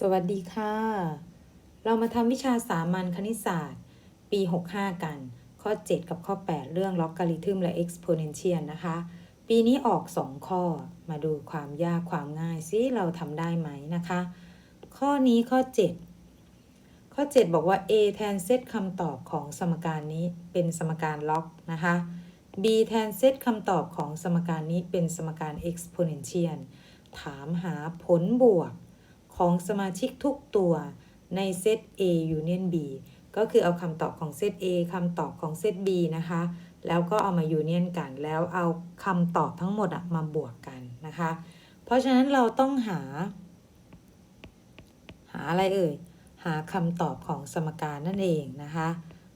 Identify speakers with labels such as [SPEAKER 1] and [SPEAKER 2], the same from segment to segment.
[SPEAKER 1] สวัสดีค่ะ เรามาทำวิชาสามัญคณิตศาสตร์ ปี 65 กัน ข้อ 7 กับข้อ 8 เรื่องล็อกการิทึมและ exponential นะคะ ปีนี้ออก 2 ข้อ มาดูความยากความง่ายซิเราทำได้ไหมนะคะ ข้อนี้ข้อ 7 ข้อ 7 บอกว่า a แทนเซตคำตอบของสมการนี้เป็นสมการล็อกนะคะ b แทนเซตคำตอบของสมการนี้เป็นสมการ exponential ถามหาผลบวก ของสมาชิกทุกตัวในเซต A union B ก็คือเอาคำตอบของเซต A คำตอบของเซต B นะคะ แล้วก็เอามายูเนียนกัน แล้วเอาคำตอบทั้งหมดอะมาบวกกันนะคะ เพราะฉะนั้นเราต้องหา หาอะไรเอ่ย หาคำตอบของสมการนั่นเองนะคะ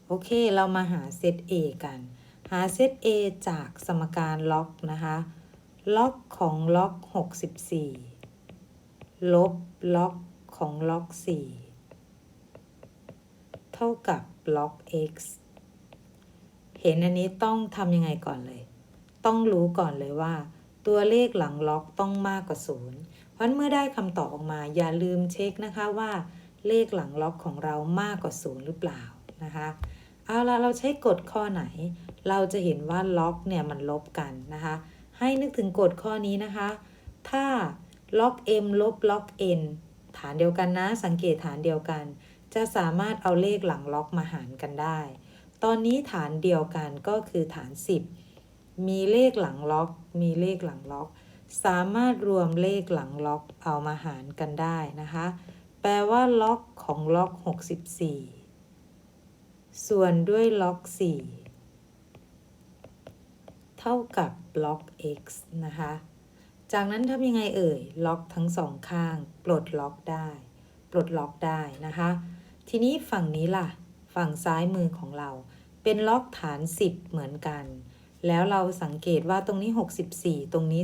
[SPEAKER 1] โอเค เรามาหาเซต A กัน หาเซต A จากสมการล็อกนะคะ ล็อกของล็อก 64 ลบล็อกของล็อก 4 เท่ากับล็อก x เห็นอันนี้ต้องทำยังไงก่อนเลย ต้องรู้ก่อนเลยว่า ตัวเลขหลังล็อกต้องมากกว่าศูนย์เพราะเมื่อได้คำตอบออกมาอย่าลืมเช็คนะคะว่า เลขหลังล็อกของเรามากกว่าศูนย์หรือเปล่านะคะเอาละเราใช้กฎข้อไหน เราจะเห็นว่าล็อกเนี่ยมันลบกันนะคะ ให้นึกถึงกฎข้อนี้นะคะ ถ้า ล็อก m ลบล็อก n ฐานเดียวกันนะ สังเกตฐานเดียวกัน จะสามารถเอาเลขหลังล็อกมาหารกันได้ ตอนนี้ฐานเดียวกันก็คือฐาน 10 มีเลขหลังล็อก มีเลขหลังล็อก สามารถรวมเลขหลังล็อกเอามาหารกันได้นะคะ แปลว่าล็อกของล็อก 64 ส่วนด้วยล็อก 4 เท่ากับล็อก x นะคะ จากนั้นทำยังไงเอ่ย ล็อกทั้งสองข้าง ปลดล็อกได้ ปลดล็อกได้นะคะ ทีนี้ฝั่งนี้ล่ะ ฝั่งซ้ายมือของเรา เป็นล็อกฐาน 10 เหมือนกัน แล้วเราสังเกตว่าตรงนี้ 64 ตรงนี้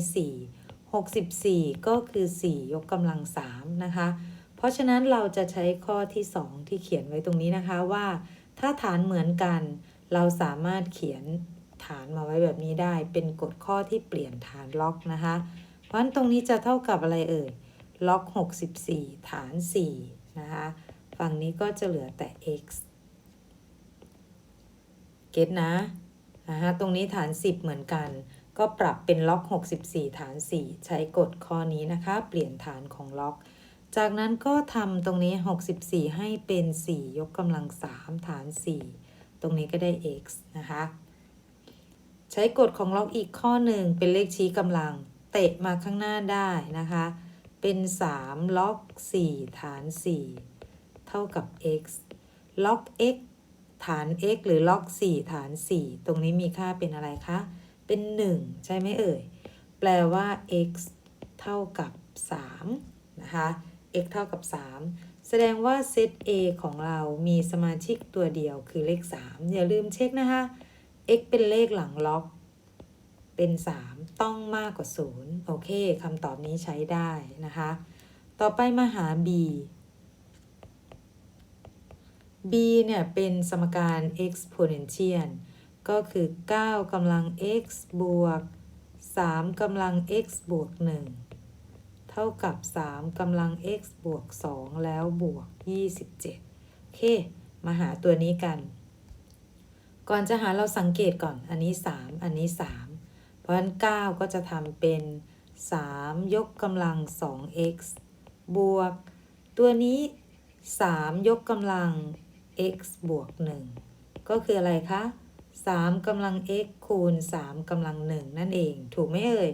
[SPEAKER 1] 4 64 ก็คือ 4 ยกกำลัง 3 นะคะ เพราะฉะนั้นเราจะใช้ข้อที่ 2 ที่เขียนไว้ตรงนี้นะคะว่า ถ้าฐานเหมือนกัน เราสามารถเขียนฐานมาไว้แบบนี้ได้ เป็นกฎข้อที่เปลี่ยนฐานล็อกนะคะ ราะตรงนี้จะเท่ากับอะไรเอ่ย ล็อก 64 ฐาน 4 นะคะ ฝั่งนี้ก็จะเหลือแต่ x เก็ตนะนะคะตรงนี้ฐาน 10 เหมือนกัน ก็ปรับเป็นล็อก 64 ฐาน 4 ใช้กฎข้อนี้นะคะ เปลี่ยนฐานของล็อก จากนั้นก็ทำตรงนี้ 64 ให้เป็น 4 ยกกำลัง 3 ฐาน 4 ตรงนี้ก็ได้ x นะคะ ใช้กฎของล็อกอีกข้อหนึ่งเป็นเลขชี้กำลัง เตะมาข้างหน้าได้นะคะ เป็น 3 ล็อก 4 ฐาน 4 เท่ากับ x ล็อก x ฐาน x หรือล็อก 4 ฐาน 4 ตรงนี้มีค่าเป็นอะไรคะ เป็น 1 ใช่ไหมเอ่ย แปลว่า x เท่ากับ 3 นะคะ x เท่ากับ 3 แสดงว่าเซต A ของเรามีสมาชิกตัวเดียวคือเลข 3 อย่าลืมเช็คนะคะ x เป็นเลขหลังล็อก เป็น 3 ต้องมากกว่า 0 โอเคคำตอบนี้ใช้ได้นะคะ ต่อไปมาหา b b เนี่ยเป็นสมการ exponential ก็คือ 9กำลัง x บวก 3กำลัง x บวก 1 เท่ากับ 3กำลัง x บวก 2 แล้วบวก 27 โอเค มาหาตัวนี้กัน ก่อนจะหาเราสังเกตก่อน อันนี้ 3 อันนี้ 3 เพราะฉะนั้น 9 ก็จะทำเป็น 3 ยกกำลัง 2x บวก ตัวนี้ 3 ยกกำลัง x บวก 1 ก็คืออะไรคะ3กำลัง x คูณ 3กำลัง 1 นั่นเอง ถูกไหมเอ่ย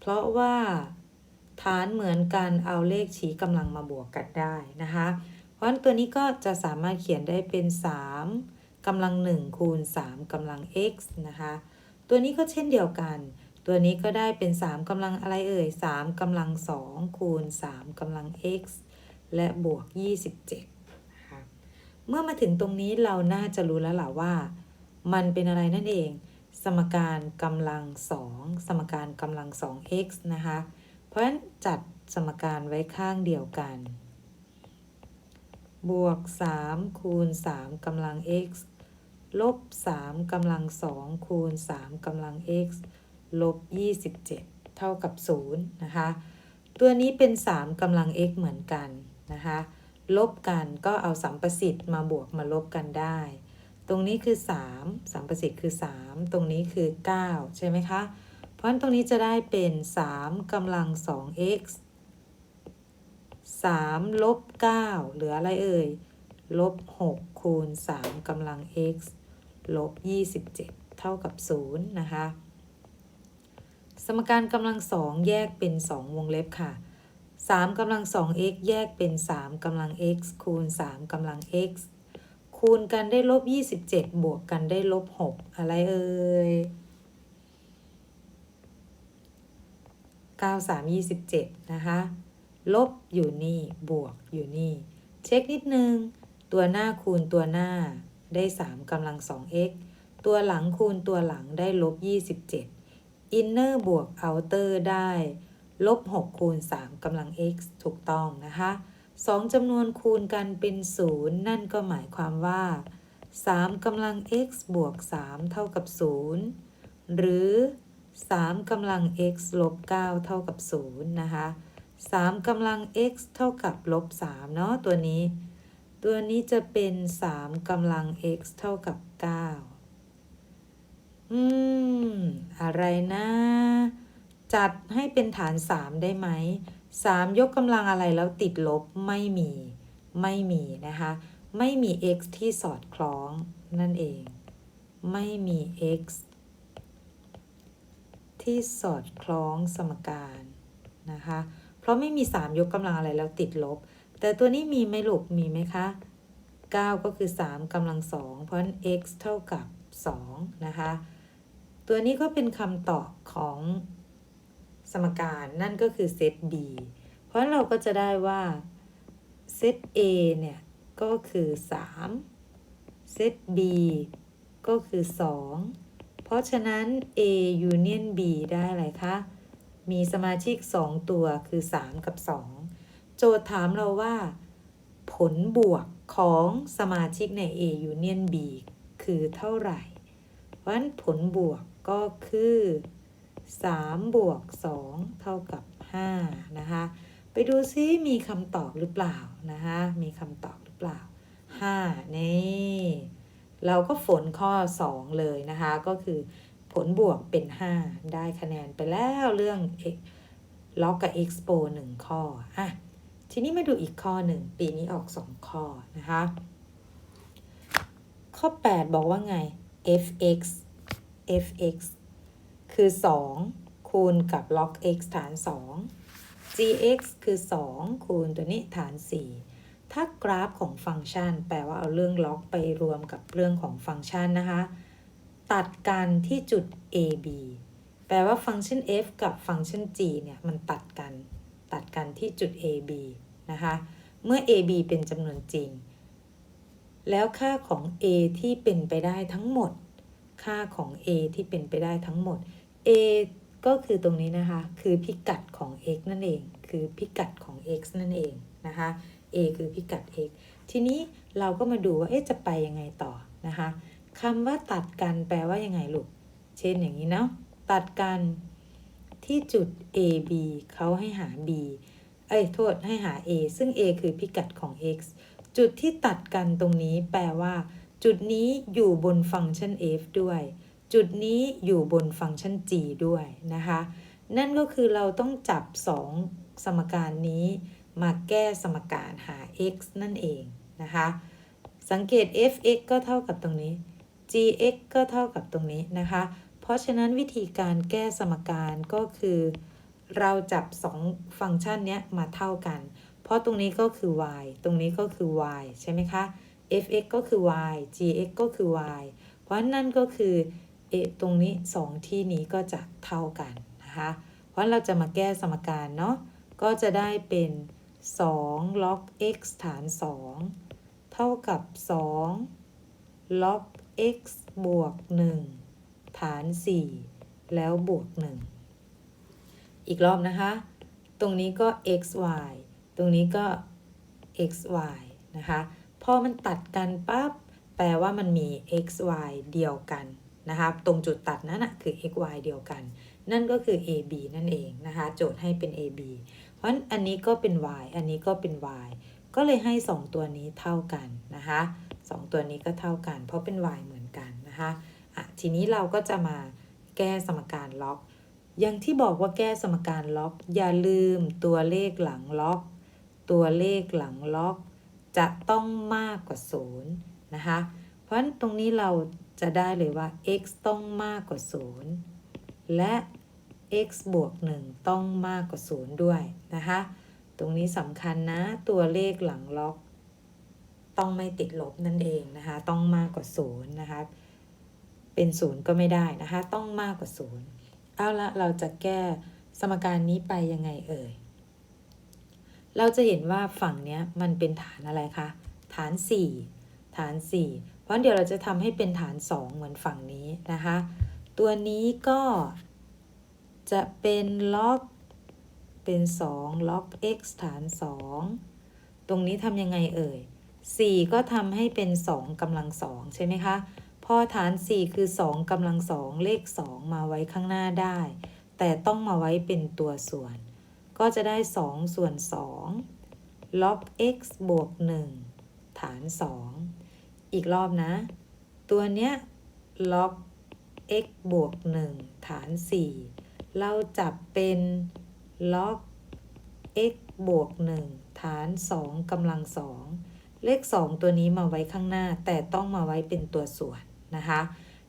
[SPEAKER 1] เพราะว่าฐานเหมือนกันเอาเลขชี้กำลังมาบวกกันได้นะคะ เพราะฉะนั้นตัวนี้ก็จะสามารถเขียนได้เป็น 3กำลัง 1 คูณ 3กำลัง x นะคะ ตัวนี้ก็เช่นเดียวกัน ตัวนี้ก็ได้เป็น 3กำลังอะไรเอ่ย 3กำลัง 2 คูณ 3กำลัง x และบวก 27นะคะเมื่อมาถึงตรงนี้เราน่าจะรู้แล้วล่ะว่า มันเป็นอะไรนั่นเอง สมการกำลัง 2 สมการกำลัง 2x นะคะ เพราะฉะนั้นจัดสมการไว้ข้างเดียวกัน บวก 3 คูณ 3กำลัง x ลบ3กำลัง2คูณ3กำลัง x ลบ 27 เท่ากับ 0 นะคะ ตัวนี้เป็น 3กำลัง x เหมือนกันนะคะ ลบกันก็เอาสัมประสิทธิ์มาบวกมาลบกันได้ ตรงนี้คือ 3 สัมประสิทธิ์คือ 3 ตรงนี้คือ 9 ใช่ไหมคะ เพราะฉะนั้นตรงนี้จะได้เป็น 3กำลัง 2x 3ลบ9เหลืออะไรเอ่ยลบ6คูณ3กำลัง x ลบ 27 เท่ากับ 0 นะคะ สมการกำลังสองแยกเป็น 2 วงเล็บค่ะ 3กำลัง 2x แยกเป็น 3กำลัง x คูณ 3กำลัง x คูณกันได้ลบ 27 บวกกันได้ลบ 6 อะไรเอ่ย9 3 27 นะคะ ลบอยู่นี่ บวกอยู่นี่ เช็คนิดนึง ตัวหน้าคูณตัวหน้า ได้ 3กำลัง 2x ตัวหลังคูณตัวหลังได้ลบ 27 อินเนอร์บวกเอาเตอร์ได้ลบ6คูณ3กำลัง x ถูกต้องนะคะสองจำนวนคูณกันเป็น 0 นั่นก็หมายความว่า 3กำลัง x บวก 3 เท่ากับ 0 หรือ 3กำลัง x ลบ 9 เท่ากับ 0 นะคะ 3กำลัง x เท่ากับลบ 3 เนาะตัวนี้ ตัวนี้จะเป็น 3กำลัง x เท่ากับ 9 อืม อะไรนะ จัดให้เป็นฐาน 3 ได้ไหม 3 ยกกำลังอะไรแล้วติดลบไม่มี ไม่มีนะคะ ไม่มี x ที่สอดคล้องนั่นเอง ไม่มี x ที่สอดคล้องสมการนะคะ เพราะไม่มี 3 ยกกำลังอะไรแล้วติดลบ แต่ตัวนี้มีไหมลูกมีไหมคะ 9 ก็คือ 3กำลัง2เพราะนั้น x เท่ากับ 2 นะคะ ตัวนี้ก็เป็นคำตอบของสมการนั่นก็คือเซต B เพราะนั้นเราก็จะได้ว่าเซต A เนี่ย ก็คือ 3 เซต B ก็คือ 2 เพราะฉะนั้น A union B ได้อะไรคะ มีสมาชิก 2 ตัวคือ 3 กับ 2 โจทย์ถามเราว่า ผลบวกของสมาชิกใน A union B คือเท่าไหร่ เพราะฉะนั้นผลบวกก็คือ3บวก2เท่ากับ5นะคะไปดูซิมีคำตอบหรือเปล่านะคะมีคำตอบหรือเปล่า 5 นี่ เราก็ฝนข้อ 2 เลยนะคะ ก็คือผลบวกเป็น 5 ได้คะแนนไปแล้วเรื่องล็อกกับ expo 1 ข้ออะ ทีนี้มาดูอีกข้อหนึ่งปีนี้ออก2ข้อนะคะ ข้อ 8 บอกว่าไง fx fx คือ 2 คูณกับ log x ฐาน 2 gx คือ 2 คูณตัวนี้ฐาน 4 ถ้ากราฟของฟังก์ชัน แปลว่าเอาเรื่อง log ไปรวมกับเรื่องของฟังก์ชันนะคะ ตัดกันที่จุด ab แปลว่าฟังก์ชัน f กับฟังก์ชัน g เนี่ย มันตัดกัน ตัดกันที่จุด ab นะคะเมื่อ ab เป็นจำนวนจริง แล้วค่าของ a ที่เป็นไปได้ทั้งหมด ค่าของ a ที่เป็นไปได้ทั้งหมด a ก็คือตรงนี้นะคะ คือพิกัดของ x นั่นเอง คือพิกัดของ x นั่นเองนะคะ a คือพิกัด x ทีนี้เราก็มาดูว่าเอ๊ะจะไปยังไงต่อนะคะคำว่าตัดกันแปลว่ายังไงลูก เช่นอย่างนี้เนาะ ตัดกัน ที่จุด a b เขาให้หา b เอ้ยโทษให้หา a ซึ่ง a คือพิกัดของ x จุดที่ตัดกันตรงนี้แปลว่า จุดนี้อยู่บนฟังก์ชัน f ด้วย จุดนี้อยู่บนฟังก์ชัน g ด้วยนะคะ นั่นก็คือเราต้องจับ 2 สมการนี้มาแก้สมการหา x นั่นเองนะคะ สังเกต f(x) ก็เท่ากับตรงนี้ gx ก็เท่ากับตรงนี้นะคะ เพราะฉะนั้นวิธีการแก้สมการก็คือ เราจับ 2 ฟังก์ชันเนี้ยมาเท่ากัน เพราะตรงนี้ก็คือ y ตรงนี้ก็คือ y ใช่ไหมคะ f(x) ก็คือ y gx ก็คือ y เพราะนั่นก็คือเอตรงนี้ 2 ที่นี้ก็จะเท่ากันนะคะ เพราะเราจะมาแก้สมการเนาะ ก็จะได้เป็น 2 log x ฐาน 2 เท่ากับ 2 log x บวก 1 ฐาน 4 แล้วบวก 1 อีกรอบนะคะ ตรงนี้ก็ x y ตรงนี้ก็ x y นะคะพอมันตัดกันปั๊บแปลว่ามันมี x y เดียวกันนะคะตรงจุดตัดนั้นนะคือ x y เดียวกัน นั่นก็คือ a b นั่นเองนะคะโจทย์ให้เป็น a b เพราะฉะนั้นอันนี้ก็เป็น y อันนี้ก็เป็น y ก็เลยให้ 2 ตัวนี้เท่ากันนะคะสองตัวนี้ก็เท่ากัน เพราะเป็น y เหมือนกันนะคะ อะทีนี้เราก็จะมาแก้สมการล็อก อย่างที่บอกว่าแก้สมการล็อก อย่าลืมตัวเลขหลังล็อก ตัวเลขหลังล็อก จะต้องมากกว่า0นะคะ เพราะฉะนั้นตรงนี้เราจะได้เลยว่า x ต้องมากกว่า 0 และ x บวก 1 ต้องมากกว่า 0 ด้วยนะคะ ตรงนี้สำคัญนะ ตัวเลขหลังล็อก ต้องไม่ติดลบนั่นเองนะคะ ต้องมากกว่า 0 นะคะ เป็น0ก็ไม่ได้นะคะ ต้องมากกว่า0เอาละเราจะแก้สมการนี้ไปยังไงเอ่ย เราจะเห็นว่าฝั่งเนี้ยมันเป็นฐานอะไรคะ ฐาน 4 ฐาน 4 เพราะเดี๋ยวเราจะทำให้เป็นฐาน 2 เหมือนฝั่งนี้นะคะ ตัวนี้ก็จะเป็นล็อกเป็น 2 ล็อก x ฐาน 2 ตรงนี้ทำยังไงเอ่ย 4 ก็ทำให้เป็น 2กำลัง 2 ใช่ไหมคะ พอฐาน 4 คือ 2กำลัง2เลข 2 มาไว้ข้างหน้าได้ แต่ต้องมาไว้เป็นตัวส่วน ก็จะได้ 2 ส่วน 2ล็อก x บวก 1 ฐาน 2 อีกรอบนะ ตัวเนี้ยล็อก x บวก 1 ฐาน 4 เราจับเป็นล็อก x บวก 1 ฐาน 2กำลัง2เลข 2 ตัวนี้มาไว้ข้างหน้าแต่ต้องมาไว้เป็นตัวส่วน นะคะ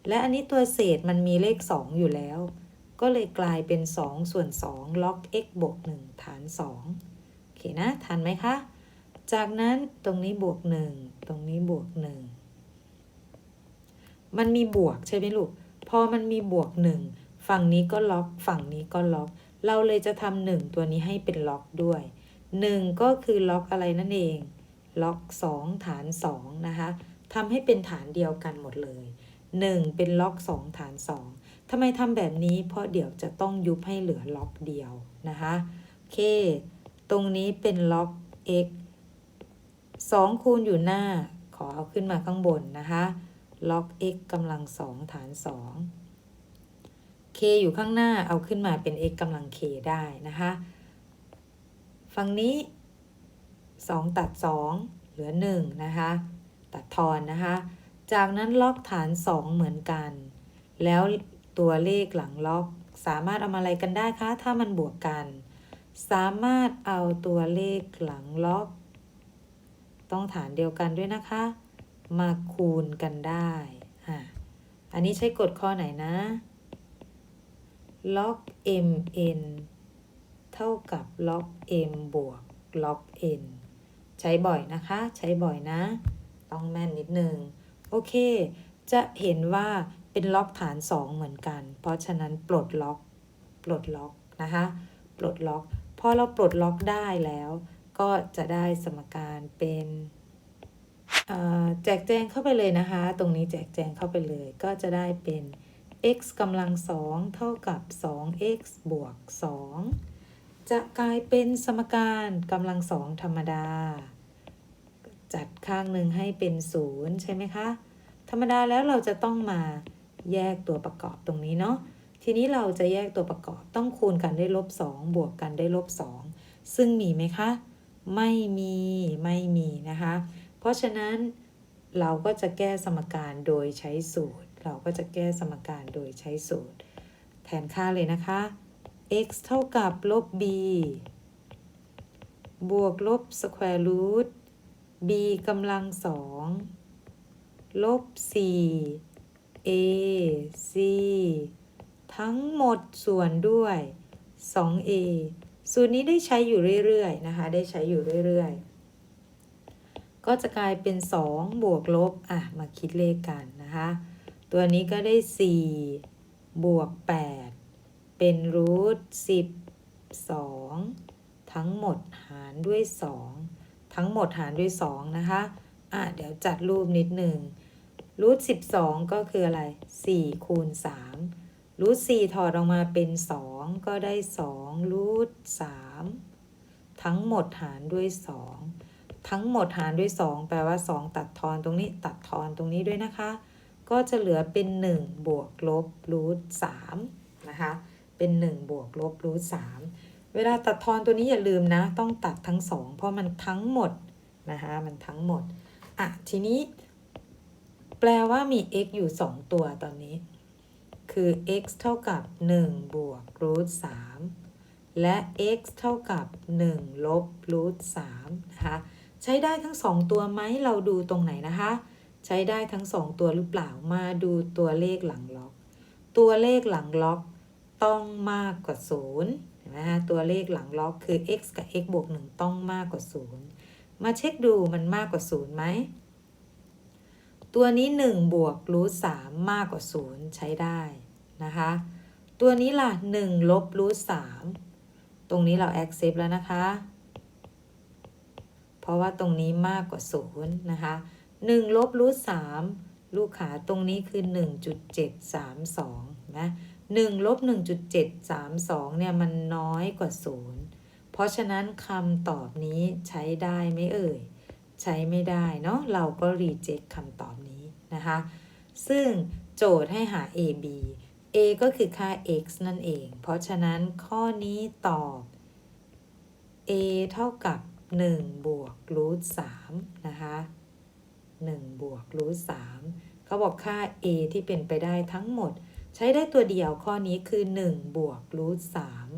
[SPEAKER 1] และอันนี้ตัวเศษมันมีเลข 2 อยู่แล้ว ก็เลยกลายเป็น 2 ส่วน 2 ล็อก x บวก 1 ฐาน 2 โอเคนะ ทันไหมคะ จากนั้นตรงนี้บวก 1 ตรงนี้บวก 1 มันมีบวกใช่ไหมลูก พอมันมีบวก 1 ฝั่งนี้ก็ล็อก ฝั่งนี้ก็ล็อก เราเลยจะทำหนึ่งตัวนี้ให้เป็นล็อกด้วย 1 ก็คือล็อกอะไรนั่นเอง ล็อก 2 ฐาน 2 นะคะ ทำให้เป็นฐานเดียวกันหมดเลย 1 เป็นล็อก 2 ฐาน 2 ทำไมทำแบบนี้ เพราะเดี๋ยวจะต้องยุบให้เหลือล็อกเดียวนะคะโอเค ตรงนี้เป็นล็อก x 2 คูณอยู่หน้า ขอเอาขึ้นมาข้างบนนะคะล็อก x กำลัง 2 ฐาน 2 k อยู่ข้างหน้าเอาขึ้นมาเป็น x กำลัง k ได้นะคะฝั่งนี้ 2 ตัด 2 เหลือ 1 นะคะ ตัดทอนนะคะ จากนั้นล็อกฐาน 2 เหมือนกัน แล้วตัวเลขหลังล็อก สามารถเอามาอะไรกันได้คะ ถ้ามันบวกกัน สามารถเอาตัวเลขหลังล็อก ต้องฐานเดียวกันด้วยนะคะ มาคูณกันได้อะอันนี้ใช้กฎข้อไหนนะ ล็อก mn เท่ากับล็อก m บวกล็อก n ใช้บ่อยนะคะ ใช้บ่อยนะ ต้องแม่นนิดนึง โอเค จะเห็นว่าเป็นล็อกฐาน 2 เหมือนกัน เพราะฉะนั้นปลดล็อก ปลดล็อกนะคะปลดล็อกพอเราปลดล็อกได้แล้ว ก็จะได้สมการเป็นแจกแจงเข้าไปเลยนะคะ ตรงนี้แจกแจงเข้าไปเลย ก็จะได้เป็น x กำลัง2เท่ากับ 2x บวก 2 จะกลายเป็นสมการกำลัง2ธรรมดา จัดข้างหนึ่งให้เป็น0ใช่ไหมคะ ธรรมดาแล้วเราจะต้องมาแยกตัวประกอบตรงนี้เนาะ ทีนี้เราจะแยกตัวประกอบต้องคูณกันได้ลบ2บวกกันได้ลบ2ซึ่งมีไหมคะ ไม่มีไม่มีนะคะ เพราะฉะนั้นเราก็จะแก้สมการโดยใช้สูตร เราก็จะแก้สมการโดยใช้สูตร แทนค่าเลยนะคะ x เท่ากับลบ b บวกลบ square root b กำลังสองลบ 4 a c ทั้งหมดส่วนด้วย 2a สูตรนี้ได้ใช้อยู่เรื่อยๆนะคะ ได้ใช้อยู่เรื่อยๆ ก็จะกลายเป็น 2 บวกลบ อะ มาคิดเลขกันนะคะ ตัวนี้ก็ได้ 4 บวก 8 เป็นรูท12 ทั้งหมดหารด้วย 2 ทั้งหมดหารด้วย 2 นะคะ อะ เดี๋ยวจัดรูปนิดหนึ่งรูท12ก็คืออะไร4คูณ3รูท4ถอดออกมาเป็น2ก็ได้2รูท3ทั้งหมดหารด้วย2ทั้งหมดหารด้วย2แปลว่า2ตัดทอนตรงนี้ตัดทอนตรงนี้ด้วยนะคะ ก็จะเหลือเป็น1บวกลบรูท3นะคะ เป็น1บวกลบรูท3 เวลาตัดทอนตัวนี้อย่าลืมนะ ต้องตัดทั้ง2เพราะมันทั้งหมดนะคะมันทั้งหมดอะทีนี้ แปลว่ามี x อยู่ 2 ตัวตอนนี้ คือ x เท่ากับ 1 บวกรูท3และ x เท่ากับ 1 ลบรูท3นะคะใช้ได้ทั้ง 2 ตัวไหมเราดูตรงไหนนะคะ ใช้ได้ทั้ง 2 ตัวหรือเปล่ามาดูตัวเลขหลังล็อก ตัวเลขหลังล็อกต้องมากกว่า0เห็ นไหมคะตัวเลขหลังล็อกคือ x กับ x บวก 1 ต้องมากกว่า 0 มาเช็คดูมันมากกว่า 0 ไหม ตัวนี้ 1 บวกรูท3มากกว่า 0 ใช้ได้นะคะ ตัวนี้ล่ะ 1 ลบรูท3ตรงนี้เรา accept แล้วนะคะ เพราะว่าตรงนี้มากกว่า 0 นะคะ 1 ลบรูท3ลูกขาตรงนี้คือ 1.732นะ 1ลบ1.732เนี่ยมันน้อยกว่า 0 เพราะฉะนั้นคำตอบนี้ใช้ได้ไหมเอ่ย ใช้ไม่ได้เนาะเราก็ reject คำตอบนี้นะคะ ซึ่งโจทย์ให้หา a b a ก็คือค่า x นั่นเอง เพราะฉะนั้นข้อนี้ตอบ a เท่ากับ 1 บวกรูท3นะคะ1บวกรูท3เขาบอกค่า a ที่เป็นไปได้ทั้งหมด ใช้ได้ตัวเดียวข้อนี้คือ 1 บวกรูท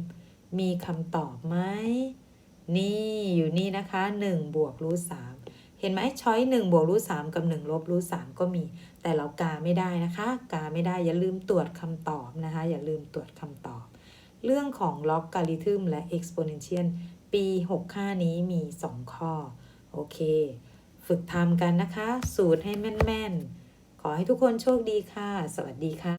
[SPEAKER 1] 3มีคำตอบไหม นี่อยู่นี่นะคะ 1 บวกรูท3เห็นไหมช้อย1บวกรูท3กับ 1 ลบรูท3ก็มี แต่เรากาไม่ได้นะคะ กาไม่ได้อย่าลืมตรวจคำตอบนะคะ อย่าลืมตรวจคำตอบ เรื่องของล็อกการิทึมและ exponential ปี 65 นี้มี 2 ข้อ โอเค ฝึกทำกันนะคะ สูตรให้แม่น ๆ ขอให้ทุกคนโชคดีค่ะ สวัสดีค่ะ